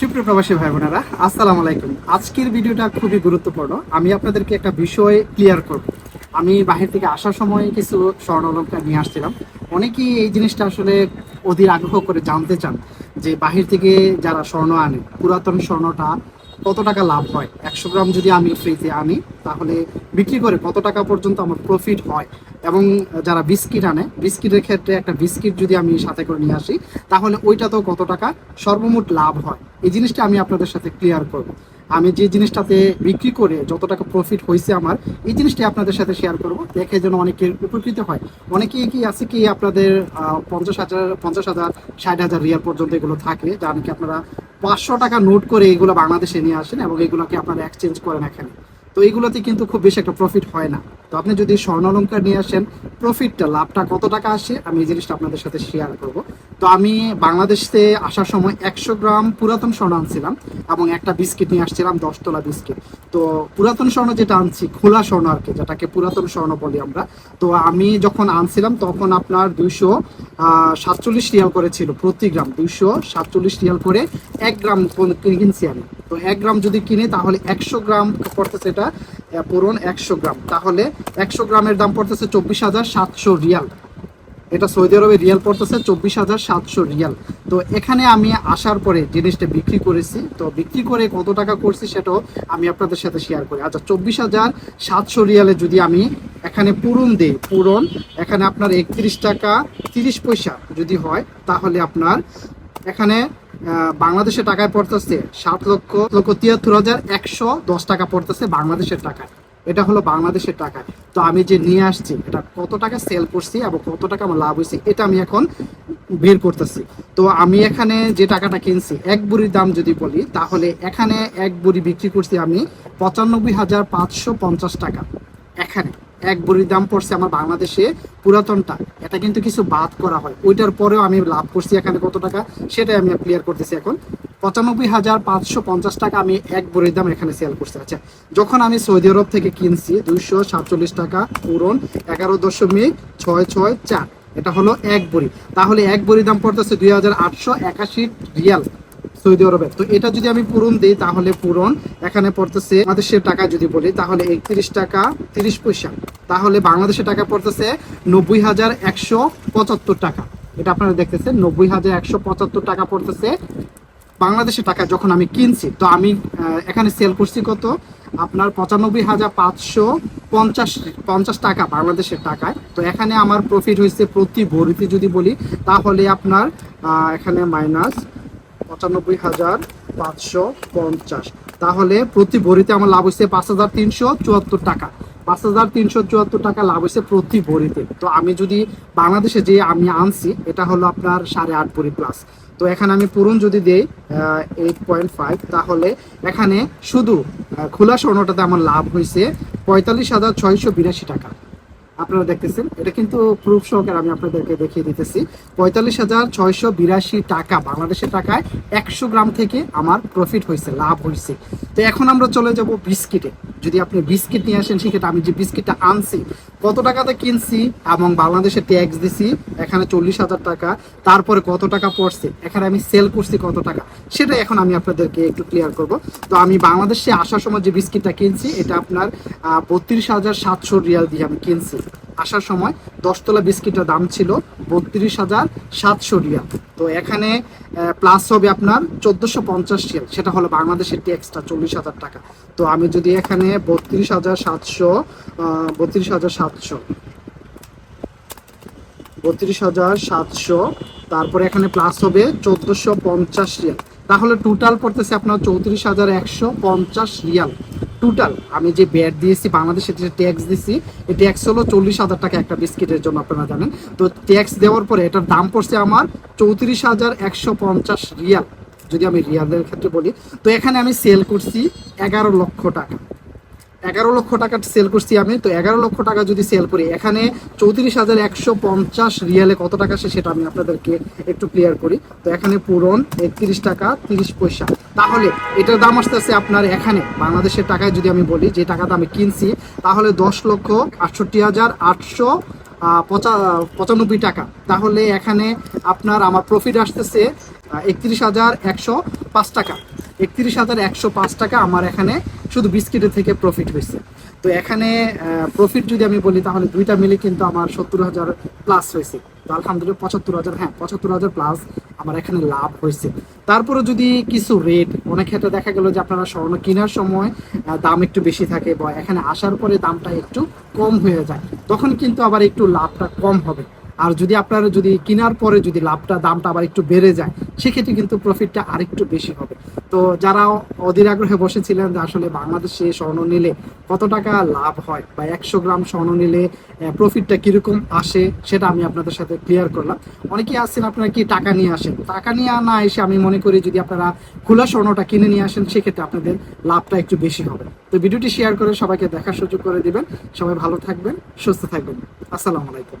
সুপ্রিয় প্রবাসী ভাই বোনেরা আসসালামু আলাইকুম। আজকের ভিডিওটা খুবই গুরুত্বপূর্ণ। আমি আপনাদেরকে একটা বিষয় ক্লিয়ার করব। আমি বাহির থেকে আসার সময় কিছু স্বর্ণ অলঙ্কার নিয়ে আসছিলাম। অনেকেই এই জিনিসটা আসলে অধীর আগ্রহ করে জানতে চান যে বাহির থেকে যারা স্বর্ণ আনে, পুরাতন স্বর্ণটা কত টাকা লাভ হয়? একশো গ্রাম যদি আমি ফ্রিতে আনি, তাহলে বিক্রি করে কত টাকা পর্যন্ত আমার প্রফিট হয়? এবং যারা বিস্কিট আনে, বিস্কিটের ক্ষেত্রে একটা বিস্কিট যদি আমি সাথে করে নিয়ে আসি, তাহলে ওইটাতেও কত টাকা সর্বমোট লাভ হয়? এই জিনিসটা আমি আপনাদের সাথে ক্লিয়ার করব। আমি যে জিনিসটাতে বিক্রি করে যত টাকা প্রফিট হয়েছে আমার, এই জিনিসটাই আপনাদের সাথে শেয়ার করব। দেখে যেন অনেকের উপকৃত হয়। অনেকেই কি আছে কি আপনাদের পঞ্চাশ হাজার পঞ্চাশ হাজার, ষাট হাজার রিয়াল পর্যন্ত এগুলো থাকে যা নাকি আপনারা পাঁচশো টাকা নোট করে এগুলো বাংলাদেশে নিয়ে আসেন এবং এগুলোকে আপনারা এক্সচেঞ্জ করেন এখানে। তো এইগুলোতে কিন্তু খুব বেশি একটা প্রফিট হয় না। তো আপনি যদি স্বর্ণ অলঙ্কার নিয়ে আসেন প্রফিটটা লাভটা কত টাকা আসে, আমি এই জিনিসটা আপনাদের সাথে শেয়ার করব। তো আমি বাংলাদেশে আসার সময় একশো গ্রাম পুরাতন স্বর্ণ আনছিলাম এবং একটা বিস্কিট নিয়ে আসছিলাম, দশতলা বিস্কিট। তো পুরাতন স্বর্ণ যেটা আনছি, খোলা স্বর্ণ আর কি, যেটাকে পুরাতন স্বর্ণ বলি আমরা। তো আমি যখন আনছিলাম তখন আপনার দুইশো সাতচল্লিশ রিয়াল করে ছিল প্রতি গ্রাম, দুইশো সাতচল্লিশ রিয়াল করে এক গ্রাম কোন- কিনছি আমি। তো এক গ্রাম যদি কিনি তাহলে একশো গ্রাম পড়তেছে এটা পূরণ একশো গ্রাম। তাহলে একশো গ্রামের দাম পড়তেছে চব্বিশ হাজার সাতশো রিয়াল। এটা সৌদি আরবে রিয়াল পড়তেছে চব্বিশ হাজার সাতশো রিয়াল। তো এখানে আমি আসার পরে জিনিসটা বিক্রি করেছি, তো বিক্রি করে কত টাকা করছি সেটাও আমি আপনাদের সাথে শেয়ার করি। আচ্ছা চব্বিশ হাজার সাতশো রিয়ালে যদি আমি এখানে পূরণ দিই, পূরণ, এখানে আপনার একত্রিশ টাকা তিরিশ পয়সা যদি হয়, তাহলে আপনার এখানে বাংলাদেশের টাকায় পড়তেছে সাত লক্ষ লক্ষ তিয়াত্তর হাজার একশো দশ টাকা পড়তেছে বাংলাদেশের টাকায়। এটা হলো বাংলাদেশের টাকা তো আমি যে নিয়ে আসছি, এটা কত টাকা সেল করছি এবং কত টাকা আমার লাভ হয়েছে, এটা আমি এখন বের করতেছি। তো আমি এখানে যে টাকাটা কিনছি, এক বুড়ির দাম যদি বলি, তাহলে এখানে এক বুড়ি বিক্রি করছি আমি পঁচানব্বই হাজার পাঁচশো পঞ্চাশ টাকা। এখানে এক বুড়ির দাম পড়ছে আমার বাংলাদেশে পুরাতনটা। এটা কিন্তু কিছু বাদ করা হয়। ওইটার পরেও আমি লাভ করছি এখানে কত টাকা, সেটাই আমি ক্লিয়ার করতেছি এখন। পঁচানব্বই হাজার পাঁচশো পঞ্চাশ টাকা আমি এক বড়ির দাম এখানে সেল করছি। আচ্ছা যখন আমি সৌদি আরব থেকে কিনছি, দুইশো সাতচল্লিশ টাকা পূরণ, এগারো দশমিক ছয় ছয় চার। এটা হলো এক বড়ি। তাহলে এক বড়ির দাম পড়তেছে দুই হাজার আটশো একাশি রিয়াল সৌদি আরবে তো এটা যদি আমি পূরণ দিই, তাহলে পূরণ এখানে পড়তেছে বাংলাদেশের টাকা যদি বলি, তাহলে একত্রিশ টাকা তিরিশ পয়সা। তাহলে বাংলাদেশের টাকা পড়তেছে নব্বই হাজার একশো পঁচাত্তর টাকা। এটা আপনারা দেখতেছেন, নব্বই হাজার একশো পঁচাত্তর টাকা পড়তেছে বাংলাদেশের টাকা যখন আমি কিনছি, তো আমি এখানে সেল করছি কত? আপনার পঁচানব্বই হাজার পাঁচশো পঞ্চাশ পঞ্চাশ টাকা বাংলাদেশের টাকায়। তো এখানে আমার প্রফিট হয়েছে প্রতি ভরিতে যদি বলি, তাহলে আপনার এখানে মাইনাস পঁচানব্বই হাজার পাঁচশো পঞ্চাশ। তাহলে প্রতি ভরিতে আমার লাভ হয়েছে পাঁচ হাজার তিনশো চুয়াত্তর টাকা। পাঁচ হাজার তিনশো চুয়াত্তর টাকা লাভ হয়েছে প্রতি ভরিতে। তো আমি যদি বাংলাদেশে যে আমি আনছি, এটা হলো আপনার সাড়ে আট ভরি প্লাস তো এখানে আমি পূরণ যদি দেই এইট পয়েন্ট ফাইভ তাহলে এখানে শুধু খোলা স্বর্ণটাতে আমার লাভ হয়েছে পঁয়তাল্লিশ হাজার ছয়শো বিরাশি টাকা। আপনারা দেখতেছেন। এটা কিন্তু প্রুফ সহকারে আমি আপনাদেরকে দেখিয়ে দিতেছি। পঁয়তাল্লিশ হাজার ছয়শো বিরাশি টাকা, বাংলাদেশের টাকায় একশো গ্রাম থেকে আমার প্রফিট হয়েছে, লাভ হয়েছে। তো এখন আমরা চলে যাব বিস্কিটে। যদি আপনি বিস্কিট নিয়ে আসেন, সেক্ষেত্রে আমি যে বিস্কিটটা আনছি, কত টাকাতে কিনছি এবং বাংলাদেশে ট্যাক্স দিছি, এখানে চল্লিশ হাজার টাকা, তারপরে কত টাকা পড়ছে, এখানে আমি সেল করছি কত টাকা, সেটা এখন আমি আপনাদেরকে একটু ক্লিয়ার করব। তো আমি বাংলাদেশে আসার সময় যে বিস্কিটটা কিনছি, এটা আপনার বত্রিশ হাজার সাতশো রিয়াল দিয়ে আমি কিনছি। আসার সময় দশতলা বিস্কিটের দাম ছিল বত্রিশ হাজার সাতশো রিয়াল। তো এখানে প্লাস হবে আপনার চোদ্দোশো পঞ্চাশ রিয়াল। সেটা হলো বাংলাদেশের ট্যাক্সটা চল্লিশ হাজার টাকা। তো আমি যদি এখানে বত্রিশ হাজার সাতশো বত্রিশ হাজার সাতশো, বত্রিশ হাজার সাতশো, তারপরে এখানে প্লাস হবে চোদ্দোশো পঞ্চাশ রিয়াল। তাহলে টোটাল পড়তেছে আপনার চৌত্রিশ হাজার একশো পঞ্চাশ রিয়াল। টোটাল আমি যে ব্যাট দিয়েছি, বাংলাদেশে যে ট্যাক্স দিয়েছি এই ট্যাক্স হলো চল্লিশ হাজার টাকা একটা বিস্কিটের জন্য, আপনারা জানেন। তো ট্যাক্স দেওয়ার পরে এটার দাম পড়ছে আমার চৌত্রিশ হাজার একশো পঞ্চাশ রিয়াল, যদি আমি রিয়ালের ক্ষেত্রে বলি। তো এখানে আমি সেল করছি এগারো লক্ষ টাকা। এগারো লক্ষ টাকা সেল করছি আমি। তো এগারো লক্ষ টাকা যদি সেল করি, এখানে চৌত্রিশ হাজার একশো পঞ্চাশ রিয়ালে কত টাকা আসে সেটা আমি আপনাদেরকে একটু ক্লিয়ার করি। তো এখানে পূরণ একত্রিশ টাকা তিরিশ পয়সা। তাহলে এটার দাম আসতেছে আপনার এখানে, বাংলাদেশের টাকায় যদি আমি বলি, যে টাকাটা আমি কিনছি, তাহলে দশ লক্ষ আটষট্টি হাজার আটশো পঁচা- পঁচানব্বই টাকা। তাহলে এখানে আপনার আমার প্রফিট আসতেছে একত্রিশ হাজার একশো পাঁচ টাকা। একত্রিশ হাজার একশো পাঁচ টাকা আমার এখানে শুধু বিস্কিটের থেকে প্রফিট হয়েছে তো এখানে প্রফিট যদি আমি বলি, তাহলে দুইটা মিলে কিন্তু আমার সত্তর হাজার প্লাস হয়েছে তো আলহামদুলিল্লাহ পঁচাত্তর হাজার হ্যাঁ পঁচাত্তর হাজার প্লাস আমার এখানে লাভ হয়েছে তারপরে যদি কিছু রেট অনেক ক্ষেত্রে দেখা গেল যে আপনারা স্বর্ণ কেনার সময় দাম একটু বেশি থাকে বা এখানে আসার পরে দামটা একটু কম হয়ে যায়, তখন কিন্তু আবার একটু লাভটা কম হবে। আর যদি আপনার যদি কেনার পরে যদি লাভটা, দামটা আবার একটু বেড়ে যায়, সেক্ষেত্রে কিন্তু প্রফিটটা আরেকটু বেশি হবে। তো যারা অধীর আগ্রহে বসেছিলেন যে আসলে বাংলাদেশে স্বর্ণ নিলে কত টাকা লাভ হয় বা একশো গ্রাম স্বর্ণ নিলে প্রফিটটা কীরকম আসে, সেটা আমি আপনাদের সাথে ক্লিয়ার করলাম। অনেকেই আসছেন আপনারা কি টাকা নিয়ে আসেন? টাকা নিয়ে না এসে আমি মনে করি যদি আপনারা খোলা স্বর্ণটা কিনে নিয়ে আসেন, সেক্ষেত্রে আপনাদের লাভটা একটু বেশি হবে। তো ভিডিওটি শেয়ার করে সবাইকে দেখার সুযোগ করে দিবেন। সবাই ভালো থাকবেন, সুস্থ থাকবেন। আসসালামু আলাইকুম।